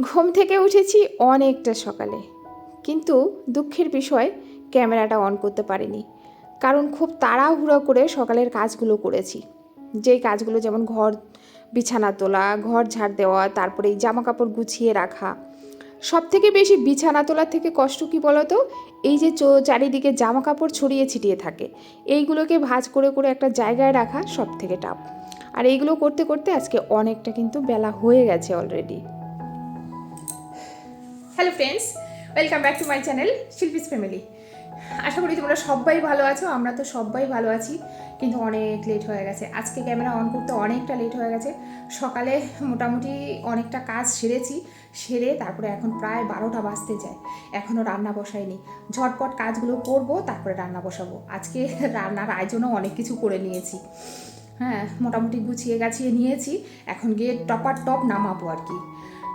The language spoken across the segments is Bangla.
ঘুম থেকে উঠেছি অনেকটা সকালে। কিন্তু দুঃখের বিষয়, ক্যামেরাটা অন করতে পারিনি। কারণ খুব তাড়াহুড়ো করে সকালের কাজগুলো করেছি। যেই কাজগুলো যেমন ঘর বিছানা তোলা, ঘর ঝাড় দেওয়া, তারপরে এই জামা কাপড় গুছিয়ে রাখা। সব থেকে বেশি বিছানা তোলার থেকে কষ্ট কি বলতো? এই যে চারিদিকে জামা কাপড় ছড়িয়ে ছিটিয়ে থাকে। এইগুলোকে ভাঁজ করে করে একটা জায়গায় রাখা সব থেকে টাপ আর এইগুলো করতে করতে আজকে অনেকটা কিন্তু বেলা হয়ে গেছে already hello friends welcome back to my channel Shilpi's family আশা করি তোমরা সবাই ভালো আছো, আমরা তো সবাই ভালো আছি, কিন্তু অনেক লেট হয়ে গেছে। আজকে ক্যামেরা অন করতে অনেকটা লেট হয়ে গেছে। সকালে মোটামুটি অনেকটা কাজ সেরেছি, সেরে তারপরে এখন প্রায় বারোটা বাজতে যায়। এখনও রান্না বসাইনি। ঝটপট কাজগুলো করব, তারপরে রান্না বসাবো। আজকে রান্নার আয়োজনও অনেক কিছু করে নিয়েছি। হ্যাঁ মোটামুটি গুছিয়ে গাছিয়ে নিয়েছি। এখন গিয়ে টপার টপ নামাবো আর কি।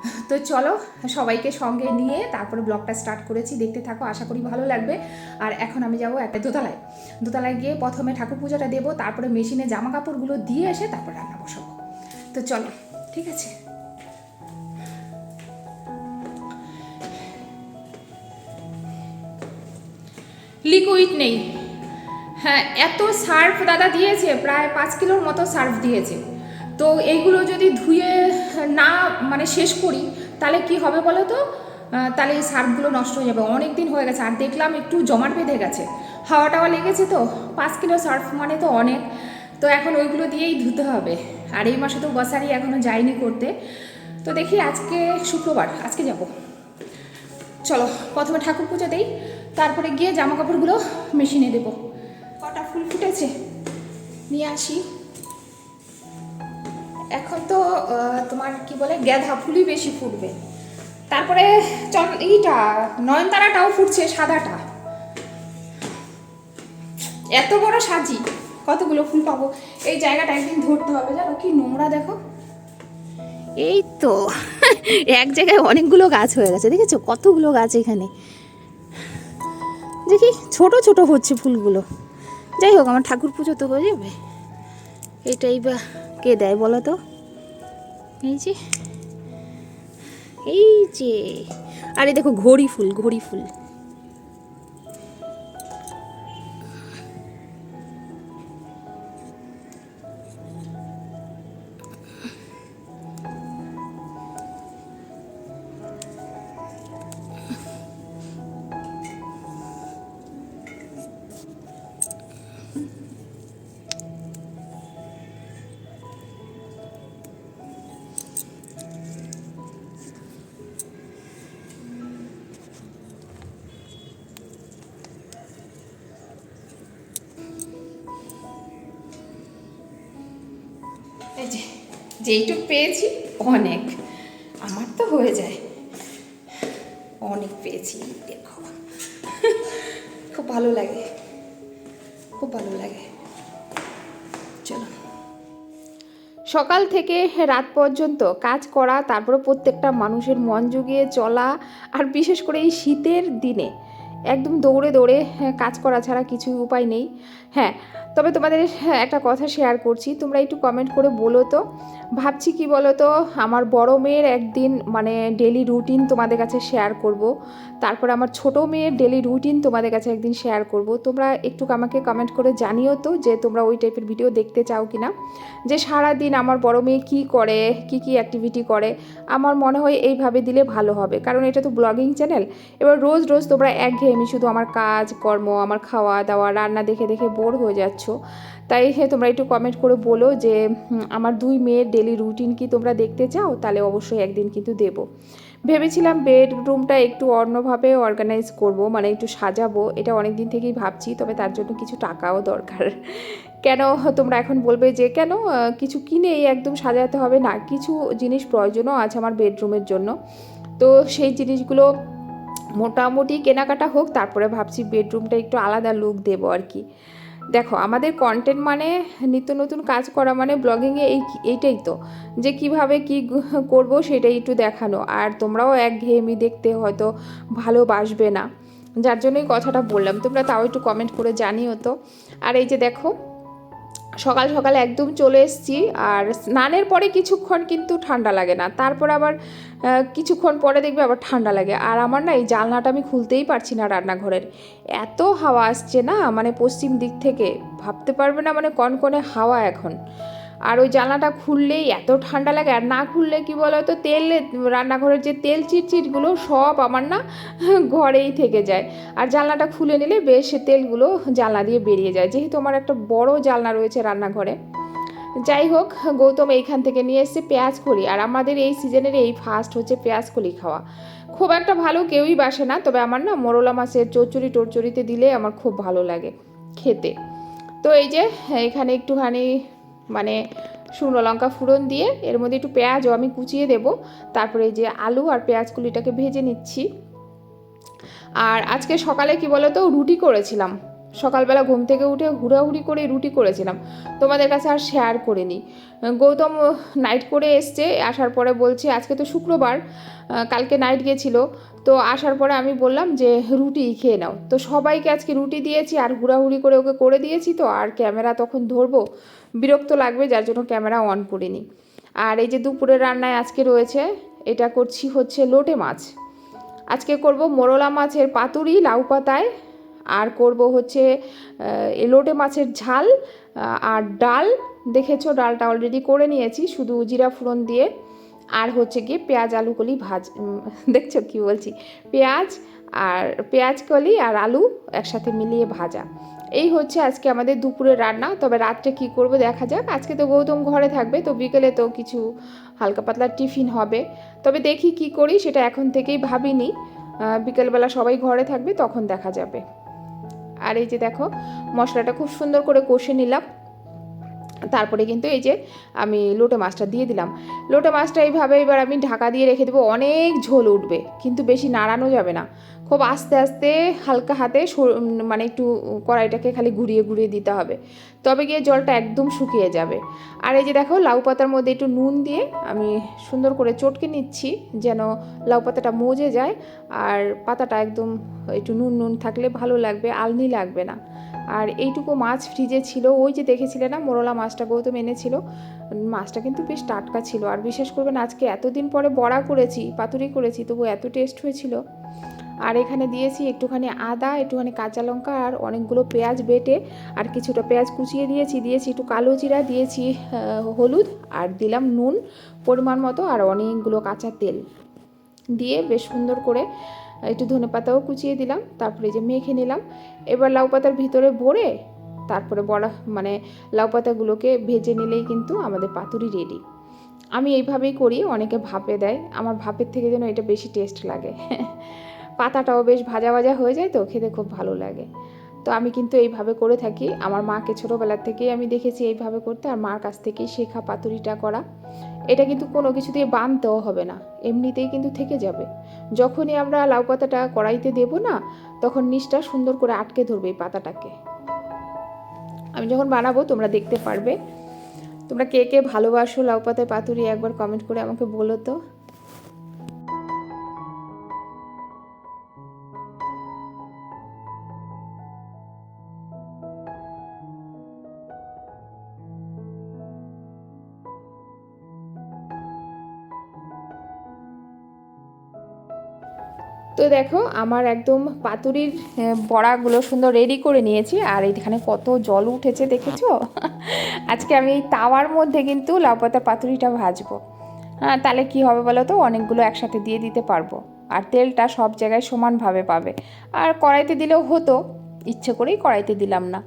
তো চলো সবাইকে সঙ্গে নিয়ে তারপরে ব্লগটা স্টার্ট করেছি। দেখতে থাকো, আশা করি ভালো লাগবে। আর এখন আমি যাব একটা দোতলায়। দোতলায় গিয়ে প্রথমে ঠাকুর পুজোটা দেবো, তারপরে মেশিনে জামা কাপড়গুলো দিয়ে এসে তারপর রান্না বসাবো। তো চলো, ঠিক আছে? লিকুইড নেই। হ্যাঁ এত সার্ফ দাদা দিয়েছে, প্রায় পাঁচ কিলোর মতো সার্ফ দিয়েছে। তো এইগুলো যদি ধুয়ে না মানে শেষ করি, তাহলে কি হবে বলো তো? তাহলে এই সার্ফগুলো নষ্ট হয়ে যাবে। অনেক দিন হয়ে গেছে, আর দেখলাম একটু জমাট বেঁধে গেছে। হাওয়া টাওয়া লেগেছে তো? পাঁচ কিলো সার্ফ মানে তো অনেক। তো এখন ওইগুলো দিয়েই ধুতে হবে। আর এই মাসে তো বসারি এখনও যায়নি করতে। তো দেখি আজকে শুক্রবার, আজকে যাব। চলো, প্রথমে ঠাকুর পুজো দেই, তারপরে গিয়ে জামা কাপড়গুলো মেশিনে দেবো। কটা ফুল ফুটেছে? নিয়ে আসি। এখন তো তোমার কি বলে গ্যাধা ফুলই বেশি ফুটবে। তারপরে চন এইটা, নয়নতারাটাও ফুটছে সাদাটা। এত বড় সাজি, কতগুলো ফুল পাবো? এই জায়গাটা একদিন ধরতে হবে, জানো? কি নোংরা দেখো। এই তো, এক জায়গায় অনেকগুলো গাছ হয়ে গেছে, দেখেছ? কতগুলো গাছ এখানে। দেখি, ছোট ছোট হচ্ছে ফুলগুলো। যাই হোক, আমার ঠাকুর পুজো তো হয়ে যাবে। এটাই বা কে দেয় বলো তো? এই যে এই যে। আরে দেখো ঘড়ি ফুল ঘড়ি ফুল। যেইটুক পেয়েছি, অনেক। আমার তো হয়ে যায়। অনেক পেয়েছি দেখো খুব ভালো লাগে। খুব ভালো লাগে। চলো। সকাল থেকে রাত পর্যন্ত কাজ করা, তারপরে প্রত্যেকটা মানুষের মন জুগিয়ে চলা, আর বিশেষ করে এই শীতের দিনে। একদম দৌড়ে দৌড়ে হ্যাঁ, কাজ করা ছাড়া কিছু উপায় নেই। হ্যাঁ তবে তোমাদের হ্যাঁ, একটা কথা শেয়ার করছি। তোমরা একটু কমেন্ট করে বলো তো। ভাবছি কি বলো তো আমার বড় মেয়ের একদিন মানে ডেলি রুটিন তোমাদের কাছে শেয়ার করব। তারপর আমার ছোট মেয়ের ডেলি রুটিন তোমাদের কাছে একদিন শেয়ার করব। তোমরা একটু আমাকে কমেন্ট করে জানিও তো যে তোমরা ওই টাইপের ভিডিও দেখতে চাও কি না যে সারা দিন আমার বড় মেয়ে কী করে কি কি অ্যাক্টিভিটি করে আমার মনে হয় এইভাবে দিলে ভালো হবে। কারণ এটা তো ব্লগিং চ্যানেল এবার রোজ রোজ তোমরা একঘেয়েমি শুধু আমার কাজ, কর্ম, আমার খাওয়া দাওয়া, রান্না দেখে দেখে বোর হয়ে যাচ্ছ। তাই হ্যাঁ তোমরা একটু কমেন্ট করে বলো যে আমার দুই মেয়ের ডেলি রুটিন কি তোমরা দেখতে চাও? তাহলে অবশ্যই একদিন কিন্তু দেবো। ভেবেছিলাম বেডরুমটা একটু অন্যভাবে অর্গানাইজ করব মানে একটু সাজাবো। এটা অনেক দিন থেকেই ভাবছি, তবে তার জন্য কিছু টাকাও দরকার। কেন, তোমরা এখন বলবে যে, কেন কিছু কিনেই একদম সাজাতে হবে না। কিছু জিনিস প্রয়োজনও আছে আমার বেডরুমের জন্য। তো সেই জিনিসগুলো মোটামুটি কেনাকাটা হোক, তারপরে ভাবছি বেডরুমটা একটু আলাদা লুক দেবো আর কি। দেখো, আমাদের কন্টেন্ট মানে নিত্য নতুন কাজ করা মানে ব্লগিংয়ে এই এইটাই তো। যে কীভাবে কি করব সেটাই একটু দেখানো। আর তোমরাও একঘেয়েমি দেখতে হয়তো ভালোবাসবে না। যার জন্যই কথাটা বললাম। তোমরা তাও একটু কমেন্ট করে জানিও তো। আর এই যে দেখো সকাল সকাল একদম চলে এসেছি আর স্নানের পরে কিছুক্ষণ কিন্তু ঠান্ডা লাগে না। তারপর আবার কিছুক্ষণ পরে দেখবে আবার ঠান্ডা লাগে। আর আমার না এই জানলাটা আমি খুলতেই পারছি না রান্নাঘরের। এত হাওয়া আসছে না মানে পশ্চিম দিক থেকে। ভাবতে পারবে না মানে কনকনে হাওয়া এখন। আর ওই জানলাটা খুললেই এত ঠান্ডা লাগে, আর না খুললে কি বলো তো তেল, রান্নাঘরের যে তেল চিটচিটগুলো সব আমার না ঘরেই থেকে যায়। আর জানলাটা খুলে নিলে বেশ তেলগুলো জানলা দিয়ে বেরিয়ে যায়। যেহেতু আমার একটা বড় জানলা রয়েছে রান্নাঘরে। যাই হোক, গৌতম এইখান থেকে নিয়ে এসছে পেঁয়াজ কলি। আর আমাদের এই সিজনের এই ফার্স্ট হচ্ছে পেঁয়াজ কলি খাওয়া। খুব একটা ভালো কেউই বাসে না, তবে আমার না মোরলা মাছের চচ্চড়ি টরচড়িতে দিলে আমার খুব ভালো লাগে খেতে। তো এই যে, এখানে একটুখানি মানে শুকনো লঙ্কা ফুরন দিয়ে এর মধ্যে একটু পেঁয়াজও আমি কুচিয়ে দেব। তারপরে যে আলু আর পেঁয়াজগুলিটাকে ভেজে নিচ্ছি। আর আজকে সকালে কি বলতো? রুটি করেছিলাম। সকালবেলা ঘুম থেকে উঠে হুড়াহুড়ি করে রুটি করেছিলাম। তোমাদের কাছে আর শেয়ার করিনি। গৌতম নাইট করে এসছে, আসার পরে বলছে, আজকে তো শুক্রবার কালকে নাইট গেছিল। তো আসার পরে আমি বললাম যে, রুটি খেয়ে নাও। তো সবাইকে আজকে রুটি দিয়েছি, আর হুড়াহুড়ি করে ওকে করে দিয়েছি তো, আর ক্যামেরা তখন ধরবো। বিরক্ত লাগবে, যার জন্য ক্যামেরা অন করিনি। আর এই যে দুপুরের রান্নায় আজকে রয়েছে, এটা করছি হচ্ছে লোটে মাছ। আজকে করব মোরলা মাছের পাতুরি, লাউ পাতায় আর করব হচ্ছে লোটে মাছের ঝাল আর ডাল। দেখেছ, ডালটা অলরেডি করে নিয়েছি, শুধু জিরা ফোড়ন দিয়ে। আর হচ্ছে গিয়ে পেঁয়াজ, আলু, কলি ভাজ দেখছ কি বলছি? পেঁয়াজ আর পেঁয়াজ, কলি আর আলু একসাথে মিলিয়ে ভাজা। এই হচ্ছে আজকে আমাদের দুপুরের রান্না। তবে রাত্রে কি করব দেখা যাক। আজকে তো গৌতম ঘরে থাকবে, তো বিকেলে তো কিছু হালকা পাতলা টিফিন হবে। তবে দেখি কি করি, সেটা এখন থেকেই ভাবিনি। বিকেলবেলা সবাই ঘরে থাকবে, তখন দেখা যাবে। আর এই যে দেখো, মশলাটা খুব সুন্দর করে কষে নিলাম। তারপরে কিন্তু এই যে আমি লোটে মাছটা দিয়ে দিলাম। লোটে মাছটা এইভাবে এবার আমি ঢাকা দিয়ে রেখে দেবো, অনেক ঝোল উঠবে, কিন্তু বেশি নাড়ানো যাবে না। খুব আস্তে আস্তে হালকা হাতে মানে একটু কড়াইটাকে খালি ঘুরিয়ে ঘুরিয়ে দিতে হবে। তবে গিয়ে জলটা একদম শুকিয়ে যাবে। আর এই যে দেখো, লাউ পাতার মধ্যে একটু নুন দিয়ে আমি সুন্দর করে চটকে নিচ্ছি যেন লাউ পাতাটা মজে যায়। আর পাতাটা একদম একটু নুন নুন থাকলে ভালো লাগবে, আলনি লাগবে না। আর এইটুকু মাছ ফ্রিজে ছিল, ওই যে দেখেছিলে না, মোরলা মাছটা গৌতম এনেছিল। মাছটা কিন্তু বেশ টাটকা ছিল। আর বিশেষ করবেন, আজকে এতদিন পরে বড়া করেছি, পাতুরি করেছি, তবু এত টেস্ট হয়েছিল। আর এখানে দিয়েছি একটুখানি আদা, একটুখানি কাঁচা লঙ্কা আর অনেকগুলো পেঁয়াজ বেটে আর কিছুটা পেঁয়াজ কুচিয়ে দিয়েছি। দিয়েছি একটু কালো জিরা, দিয়েছি হলুদ আর দিলাম নুন পরিমাণ মতো আর অনেকগুলো কাঁচা তেল। দিয়ে বেশ সুন্দর করে একটু ধনে পাতাও কুচিয়ে দিলাম, তারপরে যে মেখে নিলাম। এবার লাউ পাতার ভিতরে ভরে তারপরে বড়া মানে লাউ পাতাগুলোকে ভেজে নিলেই কিন্তু আমাদের পাতুরি রেডি আমি এইভাবেই করি, অনেকে ভাপে দেয়। আমার ভাপের থেকে যেন এটা বেশি টেস্ট লাগে। পাতাটাও বেশ ভাজা ভাজা হয়ে যায় তো, খেতে খুব ভালো লাগে। তো আমি কিন্তু এইভাবে করে থাকি। আমার মাকে ছোটোবেলার থেকেই আমি দেখেছি এইভাবে করতে। আর মার কাছ থেকেই শেখা পাতুরিটা করা। এটা কিন্তু কোনো কিছু দিয়ে বাঁধতেও হবে না। এমনিতেই কিন্তু থেকে যাবে। যখনই আমরা লাউ পাতাটা কড়াইতে দেব না, তখন নিচটা সুন্দর করে আটকে ধরবে এই পাতাটাকে। আমি যখন বানাবো, তোমরা দেখতে পারবে। তোমরা কে কে ভালোবাসো লাউ পাতায় পাতুরি, একবার কমেন্ট করে আমাকে বলো তো। তো দেখো, আমার একদম পাতুরির বড়াগুলো সুন্দর রেডি করে নিয়েছি। আর এইখানে কত জল উঠেছে দেখেছ? আজকে আমি এই তাওয়ার মধ্যে কিন্তু লাউ পাতার পাতুরিটা ভাজবো। হ্যাঁ তাহলে কি হবে বলো তো? অনেকগুলো একসাথে দিয়ে দিতে পারব। আর তেলটা সব জায়গায় সমানভাবে পাবে। আর কড়াইতে দিলেও হতো, ইচ্ছে করেই কড়াইতে দিলাম না।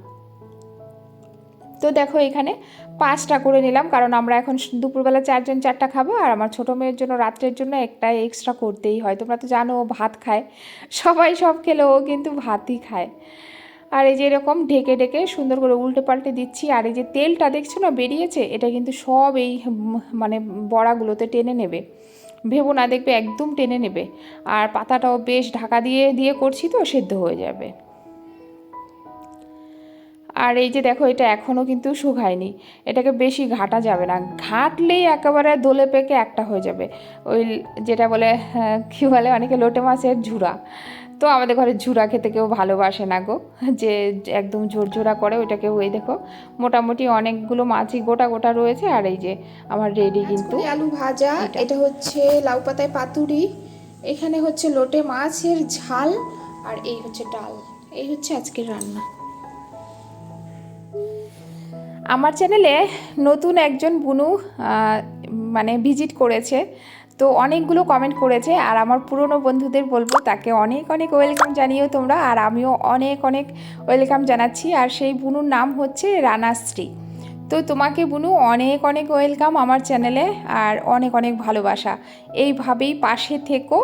তো দেখো এখানে পাঁচটা করে নিলাম, কারণ আমরা এখন দুপুরবেলা চারজন চারটা খাব আর আমার ছোটো মেয়ের জন্য রাত্রের জন্য একটা এক্সট্রা করতেই হয়। তোমরা তো জানো ও ভাত খায়, সবাই সব খেলে, ও কিন্তু ভাতই খায়। আর এই যে এরকম ঢেকে ঢেকে সুন্দর করে উল্টে পাল্টে দিচ্ছি, আর এই যে তেলটা দেখছ না বেরিয়েছে? এটা কিন্তু সব এই মানে বড়াগুলোতে টেনে নেবে। ভেবো না, দেখবে একদম টেনে নেবে। আর পাতাটাও বেশ ঢাকা দিয়ে দিয়ে করছি তো, সেদ্ধ হয়ে যাবে। আর এই যে দেখো এটা এখনও কিন্তু শুকায়নি। এটাকে বেশি ঘাটা যাবে না। ঘাটলেই একেবারে দোলে পেকে একটা হয়ে যাবে। ওই যেটা বলে আহ, কী বলে অনেকে লোটে মাছের ঝুরা তো আমাদের ঘরে ঝুরা খেতে কেউ ভালোবাসে না গো। যে একদম ঝোরঝোরা করে ওইটাকে ওই দেখো মোটামুটি অনেকগুলো মাছই গোটা গোটা রয়েছে। আর এই যে আমার রেডি কিন্তু আলু ভাজা। এটা। এটা হচ্ছে লাউ পাতায় পাতুরি। এখানে হচ্ছে লোটে মাছের ঝাল। আর এই হচ্ছে ডাল। এই হচ্ছে আজকের রান্না। আমার চ্যানেলে নতুন একজন বুনু মানে ভিজিট করেছে। তো অনেকগুলো কমেন্ট করেছে আর আমার পুরনো বন্ধুদের বলব, তাকে অনেক অনেক ওয়েলকাম জানিও তোমরা আর আমিও অনেক অনেক ওয়েলকাম জানাচ্ছি। আর সেই বুনুর নাম হচ্ছে রানাশ্রী। তো তোমাকে বুনু অনেক অনেক ওয়েলকাম আমার চ্যানেলে আর অনেক অনেক ভালোবাসা। এইভাবেই পাশে থেকো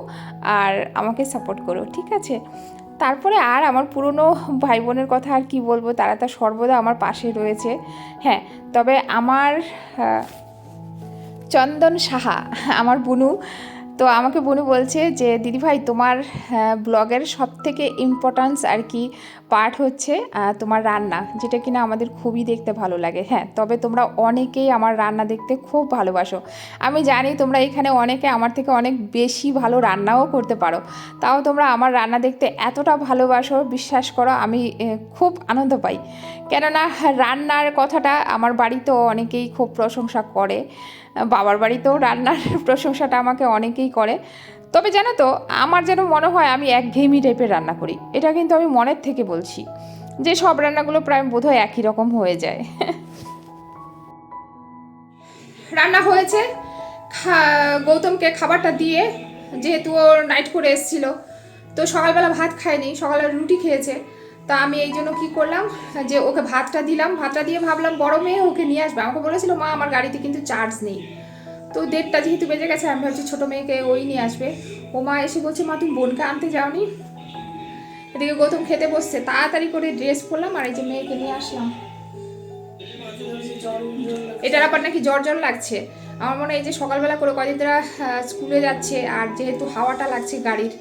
আর আমাকে সাপোর্ট করো, ঠিক আছে? তারপরে আর আমার পুরনো ভাই বোনের কথা আর কি বলব? তারা তা সর্বদা আমার পাশে রয়েছে। হ্যাঁ তবে আমার চন্দন সাহা, আমার বুনু তো আমাকে বুনু বলছে যে দিদিভাই তোমার ব্লগের সব থেকে ইম্পর্ট্যান্স আর কি পার্ট হচ্ছে তোমার রান্না, যেটা কিনা আমাদের খুবই দেখতে ভালো লাগে। হ্যাঁ তবে তোমরা অনেকেই আমার রান্না দেখতে খুব ভালোবাসো। আমি জানি তোমরা এখানে অনেকে আমার থেকে অনেক বেশি ভালো রান্নাও করতে পারো। তাও তোমরা আমার রান্না দেখতে এতটা ভালোবাসো, বিশ্বাস করো, আমি খুব আনন্দ পাই। কেননা, রান্নার কথাটা আমার বাড়িতেও অনেকেই খুব প্রশংসা করে। বাবার বাড়িতেও রান্নার প্রশংসাটা আমাকে অনেকেই করে। তবে জানো তো, আমার যেন মনে হয় আমি এক একঘেয়েমি টাইপের রান্না করি। এটা কিন্তু আমি মনের থেকে বলছি যে সব রান্নাগুলো প্রায় বোধহয় একই রকম হয়ে যায়। রান্না হয়েছে। গৌতমকে খাবারটা দিয়ে যেহেতু ও নাইট করে এসেছিল, তো সকালবেলা ভাত খায়নি সকালে রুটি খেয়েছে। তা আমি এই জন্য কী করলাম, যে ওকে ভাতটা দিলাম, ভাতটা দিয়ে ভাবলাম বড় মেয়ে ওকে নিয়ে আসবে। আমাকে বলেছিল, মা, আমার গাড়িতে কিন্তু চার্জ নেই। তো দেড়টা যেহেতু বেজে গেছে, আমি ভাবছি ছোটো মেয়েকে ওই নিয়ে আসবে। ও মা এসে বলছে, মা, তুমি বোনকে আনতে যাওনি? এদিকে গৌতম খেতে বসছে। তাড়াতাড়ি করে ড্রেস পরলাম আর এই যে মেয়েকে নিয়ে আসলাম। এটার আবার নাকি জ্বর জ্বর লাগছে। আমার মনে হয় যে সকালবেলা করে কদিন তারা স্কুলে যাচ্ছে আর যেহেতু হাওয়াটা লাগছে গাড়ির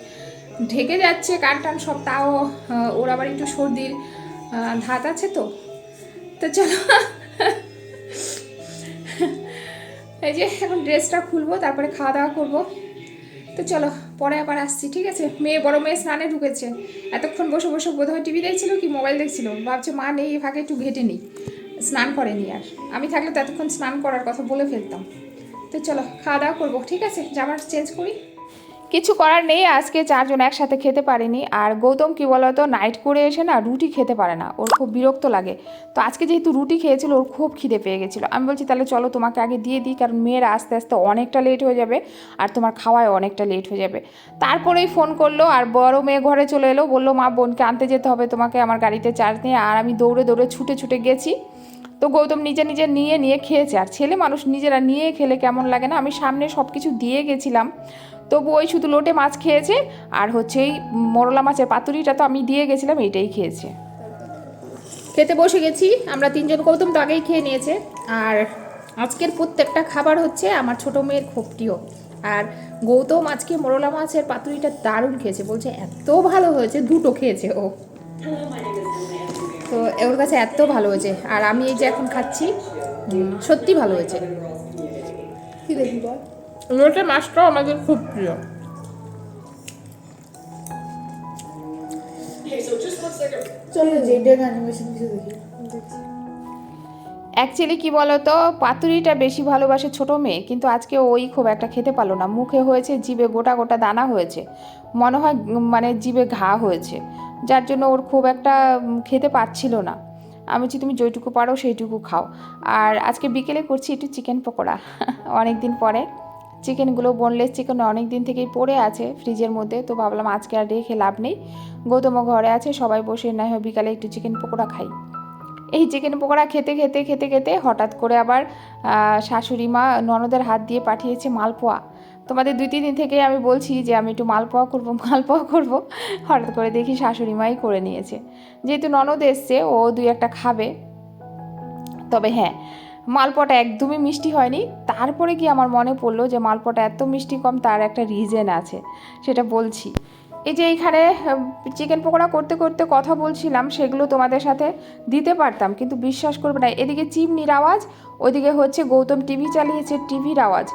ঢেকে যাচ্ছে কান টান সব, তাও ওর আবার একটু সর্দির ধাত আছে তো। তো চলো। এই যে এখন ড্রেসটা খুলবো, তারপরে খাওয়া দাওয়া করব। তো চলো, পরে আবার আসছি, ঠিক আছে? মেয়ে, বড় মেয়ে স্নানে ঢুকেছে। এতক্ষণ বসে বসে বোধহয় টিভি দেখছিল কি মোবাইল দেখছিল? ভাবছে, মা, নেই এই ফাঁকে একটু ঘেটে নিই। স্নান করেনি আর। আমি থাকলে তো এতক্ষণ স্নান করার কথা বলে ফেলতাম। তো চলো, খাওয়া দাওয়া করব, ঠিক আছে? জামা চেঞ্জ করি। কিছু করার নেই, আজকে চারজন একসাথে খেতে পারেনি। আর গৌতম, কি বলতো নাইট করে এসে না রুটি খেতে পারে না, ওর খুব বিরক্ত লাগে। তো আজকে যেহেতু রুটি খেয়েছিল, ওর খুব খিদে পেয়ে গেছিল। আমি বলছি, তাহলে চলো তোমাকে আগে দিয়ে দিই, কারণ মেয়ের আস্তে আস্তে অনেকটা লেট হয়ে যাবে, আর তোমার খাওয়ায় অনেকটা লেট হয়ে যাবে। তারপরেই ফোন করল, আর বড় মেয়ে ঘরে চলে এলো, বলল, মা, বোনকে আনতে যেতে হবে, তোমাকে আমার গাড়িতে চার্জ নিয়ে, আর আমি দৌড়ে দৌড়ে ছুটে ছুটে গেছি। তো গৌতম নিজে নিজে নিয়ে নিয়ে খেয়েছে। আর ছেলে মানুষ নিজেরা নিয়ে খেলে কেমন লাগে না? আমি সামনে সব কিছু দিয়ে গেছিলাম। তবু ওই শুধু লোটে মাছ খেয়েছে আর হচ্ছে এই মরলা মাছের পাতুরিটা তো আমি দিয়ে গেছিলাম এইটাই খেয়েছে। খেতে বসে গেছি আমরা তিনজন গৌতম তো আগেই খেয়ে নিয়েছে। আর আজকের প্রত্যেকটা খাবার হচ্ছে আমার ছোট মেয়ের খুব প্রিয় আর গৌতম আজকে মোরলা মাছের পাতুরিটা দারুণ খেয়েছে বলছে এত ভালো হয়েছে দুটো খেয়েছে ও। তো ওর কাছে এত ভালো হয়েছে আর আমি এই যে এখন খাচ্ছি সত্যি ভালো হয়েছে। কি দেখি বল? লোটে মাছটাও আমাদের খুব প্রিয়। চলো যে অ্যানিমেশন কিছু দেখি। অ্যাকচুয়ালি কি বলতো পাতুরিটা বেশি ভালোবাসে ছোট মেয়ে কিন্তু আজকে ওই খুব একটা খেতে পারল না। মুখে হয়েছে জিভে গোটা গোটা দানা হয়েছে। মনে হয় মানে জিভে ঘা হয়েছে। যার জন্য ওর খুব একটা খেতে পাচ্ছিল না। আমি বলছি তুমি যেটুকু পারো সেইটুকু খাও। আর আজকে বিকেলে করছি একটু চিকেন পকোড়া অনেক দিন পরে। চিকেনগুলো বোনলেস চিকেন অনেক দিন থেকেই পড়ে আছে ফ্রিজের মধ্যে, তো ভাবলাম আজকে আর রেখে লাভ নেই। গৌতমও ঘরে আছে, সবাই বসে না হয় বিকালে একটু চিকেন পকোড়া খাই। এই চিকেন পকোড়া খেতে খেতে খেতে খেতে হঠাৎ করে আবার শাশুড়ি মা ননদের হাত দিয়ে পাঠিয়েছে মালপোয়া। তোমাদের দুই, তিন দিন থেকে আমি বলছি যে আমি একটু মালপোয়া করব মালপোয়া করব। হঠাৎ করে দেখি শাশুড়ি মাই করে নিয়েছে। যেহেতু ননদ এসছে, ও দুই একটা খাবে। তবে হ্যাঁ মালপোয়াটা একদমই মিষ্টি হয়নি। তারপরে কি আমার মনে পড়ল যে মালপোয়াটা এত মিষ্টি কম, তার একটা রিজেন আছে, সেটা বলছি। এই যে এইখানে চিকেন পকোড়া করতে করতে কথা বলছিলাম, সেগুলো তোমাদের সাথে দিতে পারতাম, কিন্তু বিশ্বাস করবে না। এদিকে চিমনির আওয়াজ, ওইদিকে হচ্ছে গৌতম টিভি চালিয়েছে টিভির আওয়াজ।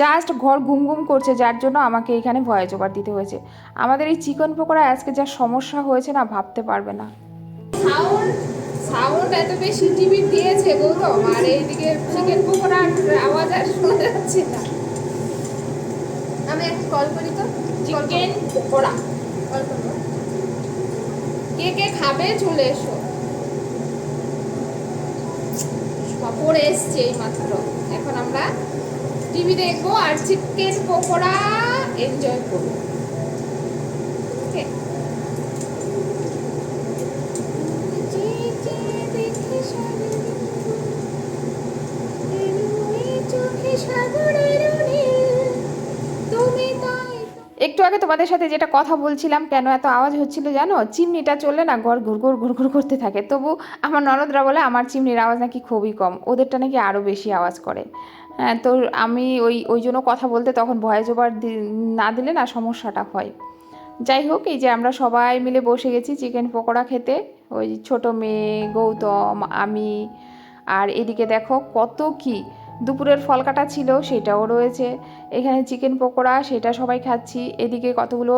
জাস্ট ঘর ঘুম ঘুম করছে, যার জন্য আমাকে এখানে ভয়েস ওভার দিতে হয়েছে। আমাদের এই চিকেন পকোড়া আজকে যা সমস্যা হয়েছে না, ভাবতে পারবে না। সাউন্ড এত বেশি টিভি দিয়েছে গৌতম আর এইদিকে চিকেন পকোড়ার আওয়াজ আর শোনা যাচ্ছে না। আমি একটা কল করি তো? চিকেন পকোড়া কল করব কে কে খাবে চলে এসো। পড়ে এসছে এই মাত্র। এখন আমরা টিভি দেখব আর চিকেন পকোড়া এনজয় করব। তোমাদের সাথে যেটা কথা বলছিলাম, কেন এত আওয়াজ হচ্ছিল জানো? চিমনিটা চললে না ঘর ঘুর ঘুর ঘুর ঘুর করতে থাকে। তবু আমার ননদরা বলে আমার চিমনির আওয়াজ নাকি খুবই কম, ওদেরটা নাকি আরও বেশি আওয়াজ করে। হ্যাঁ তো আমি ওই ওই জন্য কথা বলতে তখন ভয়েস ওভার না দিলে না সমস্যাটা হয়। যাই হোক, এই যে আমরা সবাই মিলে বসে গেছি চিকেন পকোড়া খেতে। ওই ছোট মেয়ে, গৌতম, আমি, আর এদিকে দেখো কত কি দুপুরের ফল কাটা ছিল, সেটাও রয়েছে। এখানে চিকেন পকোড়া, সেটা সবাই খাচ্ছি। এদিকে কতগুলো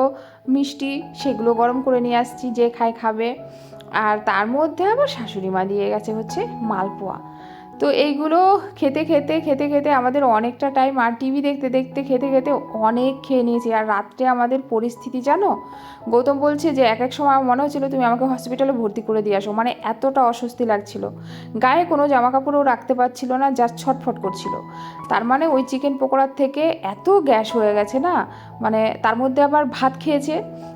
মিষ্টি, সেগুলো গরম করে নিয়ে আসছি, যে খায় খাবে। আর তার মধ্যে আবার শাশুড়ি মা দিয়ে গেছে হচ্ছে মালপোয়া। তো এইগুলো খেতে খেতে খেতে খেতে আমাদের অনেকটা টাইম আর টিভি দেখতে দেখতে, খেতে খেতে অনেক খেয়ে নিয়েছি। আর রাত্রে আমাদের পরিস্থিতি জানো? গৌতম বলছে যে এক এক সময় মনে হচ্ছিল তুমি আমাকে হসপিটালে ভর্তি করে দিয়ে আসো। মানে এতটা অস্বস্তি লাগছিল। গায়ে কোনো জামা কাপড়ও রাখতে পারছিল না যা ছটফট করছিল। তার মানে ওই চিকেন পকোড়ার থেকে এত গ্যাস হয়ে গেছে না? মানে তার মধ্যে আবার ভাত খেয়েছে,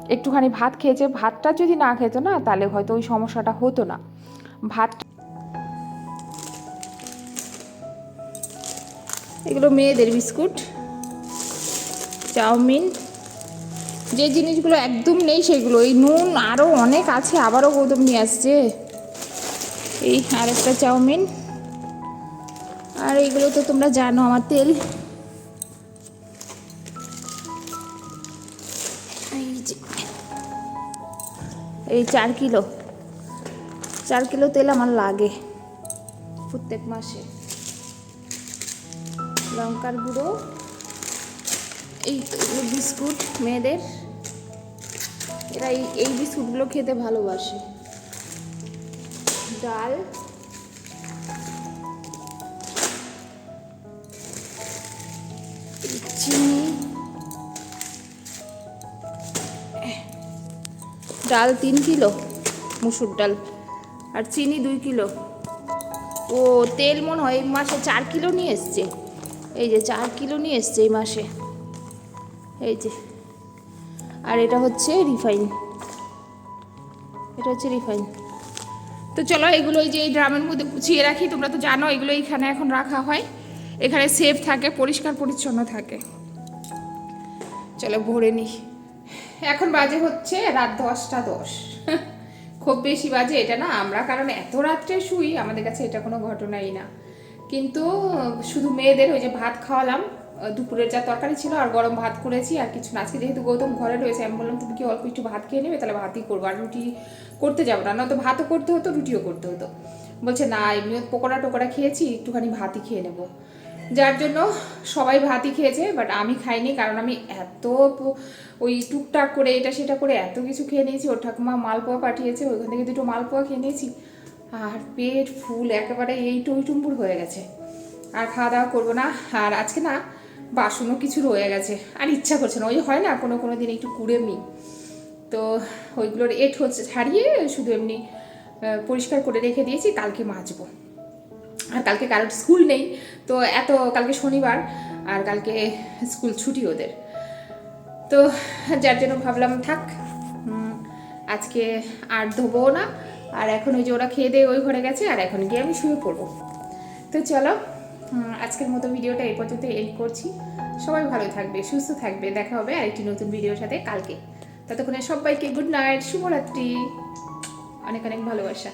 একটুখানি ভাত খেয়েছে। ভাতটা যদি না খেতো না, তাহলে হয়তো ওই সমস্যাটা হতো না। ভাত এগুলো মেয়েদের বিস্কুট, চাউমিন, যে জিনিসগুলো একদম নেই সেগুলো। এই নুন আরও অনেক আছে, আবারও গৌতম নিয়ে আসছে। এই আর একটা চাউমিন। আর এইগুলো তো তোমরা জানো, আমার তেল। এই চার কিলো। চার কিলো তেল আমার লাগে প্রত্যেক মাসে। লঙ্কার গুঁড়ো, এই বিস্কুট মেয়েদের, এরা এই এই বিস্কুটগুলো খেতে ভালোবাসে। ডাল। চিনি। ডাল তিন কিলো, মুসুর ডাল। আর চিনি দুই কিলো। ও, তেল মনে হয় মাসে চার কিলো নিয়ে এসছে। এই যে চার কিলো নিয়ে এসছে এই মাসে। এই যে। আর এটা হচ্ছে রিফাইন। এটা হচ্ছে রিফাইন। তো চলো এগুলো এই যে এই ড্রামের মধ্যে গুছিয়ে রাখি, তোমরা তো জানো এগুলো এখানে এখন রাখা হয়। এখানে সেফ থাকে, পরিষ্কার, পরিচ্ছন্ন থাকে। চলো ভরে নিই। এখন বাজে হচ্ছে রাত দশটা দশ। খুব বেশি বাজে এটা না আমরা, কারণ এত রাত্রে শুই, আমাদের কাছে এটা কোনো ঘটনাই না। কিন্তু শুধু মেয়েদের ওই যে ভাত খাওয়ালাম দুপুরের যা তরকারি ছিল আর গরম ভাত করেছি আর কিছু না। আজকে যেহেতু গৌতম ঘরে রয়েছে, আমি বললাম তুমি কি অল্প একটু ভাত খেয়ে নেবে? তাহলে ভাতই করব। আর রুটি করতে যাব না, নয়তো ভাতও করতে হতো, রুটিও করতে হতো। বলছে, না এমনি পকোড়া টোকোড়া খেয়েছি, একটুখানি ভাতই খেয়ে নেব। যার জন্য সবাই ভাতই খেয়েছে বাট আমি খাইনি কারণ আমি এত ওই টুকটাক করে এটা সেটা করে এত কিছু খেয়ে নিয়েছি। ওর ঠাকুমা মালপোয়া পাঠিয়েছে, ওইখান থেকে দুটো মালপোয়া খেয়ে নিয়েছি। আর পেট, ফুল একেবারে এই টইটুম্বুর হয়ে গেছে। আর খাওয়া দাওয়া করব না, আর আজকে না বাসনও কিছু রয়ে গেছে। আর ইচ্ছা করছে না, ওই হয় না কোনো কোনো দিন একটু কুড়ে নি তো ওইগুলোর এট হচ্ছে ছাড়িয়ে শুধু এমনি পরিষ্কার করে রেখে দিয়েছি, কালকে মাজবো। আর কালকে কারোর স্কুল নেই, তো এত কালকে শনিবার, আর কালকে স্কুল ছুটি ওদের। তো যার জন্য ভাবলাম থাক আজকে আর ধোবো না। আর এখন ওই যে ওরা খেয়ে দিয়ে ওই ঘরে গেছে, আর এখন গিয়ে আমি শুয়ে পড়ব। তো চলো আজকের মতো ভিডিওটা এই পর্যন্ত এন্ড করছি। সবাই ভালো থাকবে, সুস্থ থাকবে। দেখা হবে আর একটি নতুন ভিডিওর সাথে কালকে। ততক্ষণে সবাইকে গুড নাইট শুভরাত্রি। অনেক অনেক ভালোবাসা।